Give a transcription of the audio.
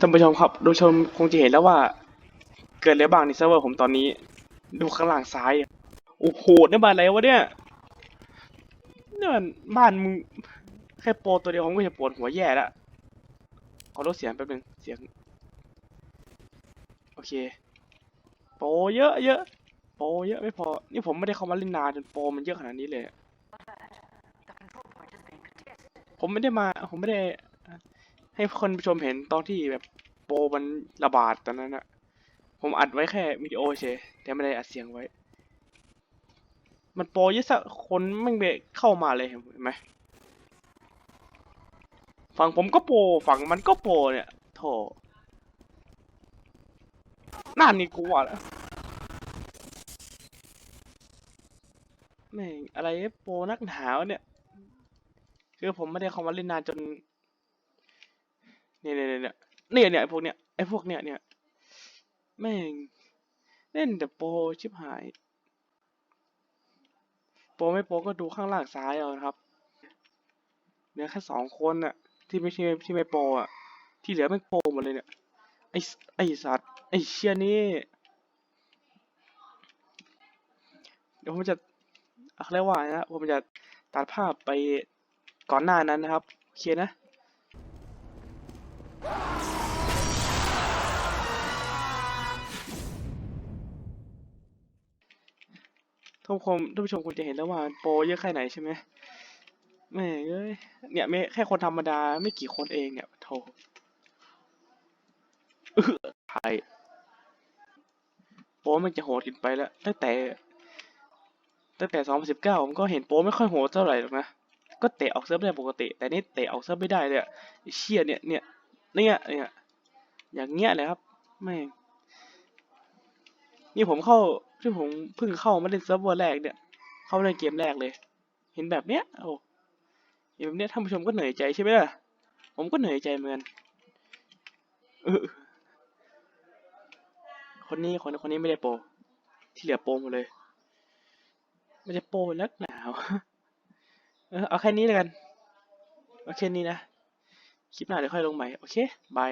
ท่านผู้ชมครับดูชมคงจะเห็นแล้วว่า เกิดอะไรบ้างในเซิร์ฟเวอร์ผมตอนนี้ ดูข้างล่างซ้ายอะโอ้โหนี่บ้านอะไรวะเนี่ยนี่มันบ้านมึงแค่โปรตัวเดียวผมก็จะปวดหัวแย่แล้วขอลดเสียงแป๊บนึงเสียง โอเค โปรเยอะเยอะโปรเยอะไม่พอ นี่ผมไม่ได้เข้ามาเล่นนานจนโปรมันเยอะขนาดนี้เลย ผมไม่ได้มา ผมไม่ได้ ให้คนผู้ชมเห็นตอนที่แบบโปรมันระบาดตอนนั้นอะผมอัดไว้แค่วิดีโอเฉยแต่ไม่ได้อัดเสียงไว้ มันโปรเยอะสักคนไม่งไปเข้ามาเลยเห็นไหมฝั่งผมก็โปรฝั่งมันก็โปรเนี่ยโถนั่นนี่กูว่าแล้วแม่งอะไรโปรนักหนาวเนี่ย คือผมไม่ได้เข้ามาเล่นนานจน เนี่ยเนี่ยเนี่ยเนี่ยเนี่ยไอพวกเนี้ยไอพวกเนี้ยเนี่ยแม่งเล่นแต่โปรชิบหาย โปรไม่โปรก็ดูข้างล่างซ้ายเอานะครับเนี่ยแค่สองคนน่ะ ที่ไม่ใช่ที่ไม่โปรอะ ที่เหลือไม่โปรหมดเลยเนี่ยไอไอสัตว์ไอเชี่ยนี่เดี๋ยวผมจะอะไรยกว่านะผมจะตัดภาพไปก่อนหน้านั้นนะครับโอเคนะ ท่านผู้ชมท่านผู้ชมคงจะเห็นแล้วว่าโปรเยอะแค่ไหนใช่ไหมแม่เอ้ยเนี่ยไม่แค่คนธรรมดาไม่กี่คนเองเนี่ยโธ่เออไทยโปรมันจะโหดขึ้นไปแล้ว ตั้งแต่ ตั้งแต่ 2019 ผมก็เห็นโปรไม่ค่อยโหดเท่าไหร่หรอกนะ ก็เตะออกเซิร์ฟได้ปกติ แต่นี่เตะออกเซิร์ฟไม่ได้เลยเชี่ยเนี่ยเนี่ย เนี่ยเนี่ยอย่างเงี้ยเลยครับแม่นี่ผมเข้าที่ผมเพิ่งเข้ามาเล่นเซิร์ฟเวอร์แรกเนี่ย เข้าเล่นเกมแรกเลย เห็นแบบเนี้ยโอ้เห็นแบบเนี้ยท่านผู้ชมก็เหนื่อยใจใช่ไหมล่ะผมก็เหนื่อยใจเหมือนคนนี้คนคนนี้ไม่ได้โปรที่เหลือโปรหมดเลยไม่ได้โปรนักหนาว เออเอาแค่นี้แล้วกัน เอาแค่นี้นะ คลิปหน้าเดี๋ยวค่อยลงใหม่ โอเค บาย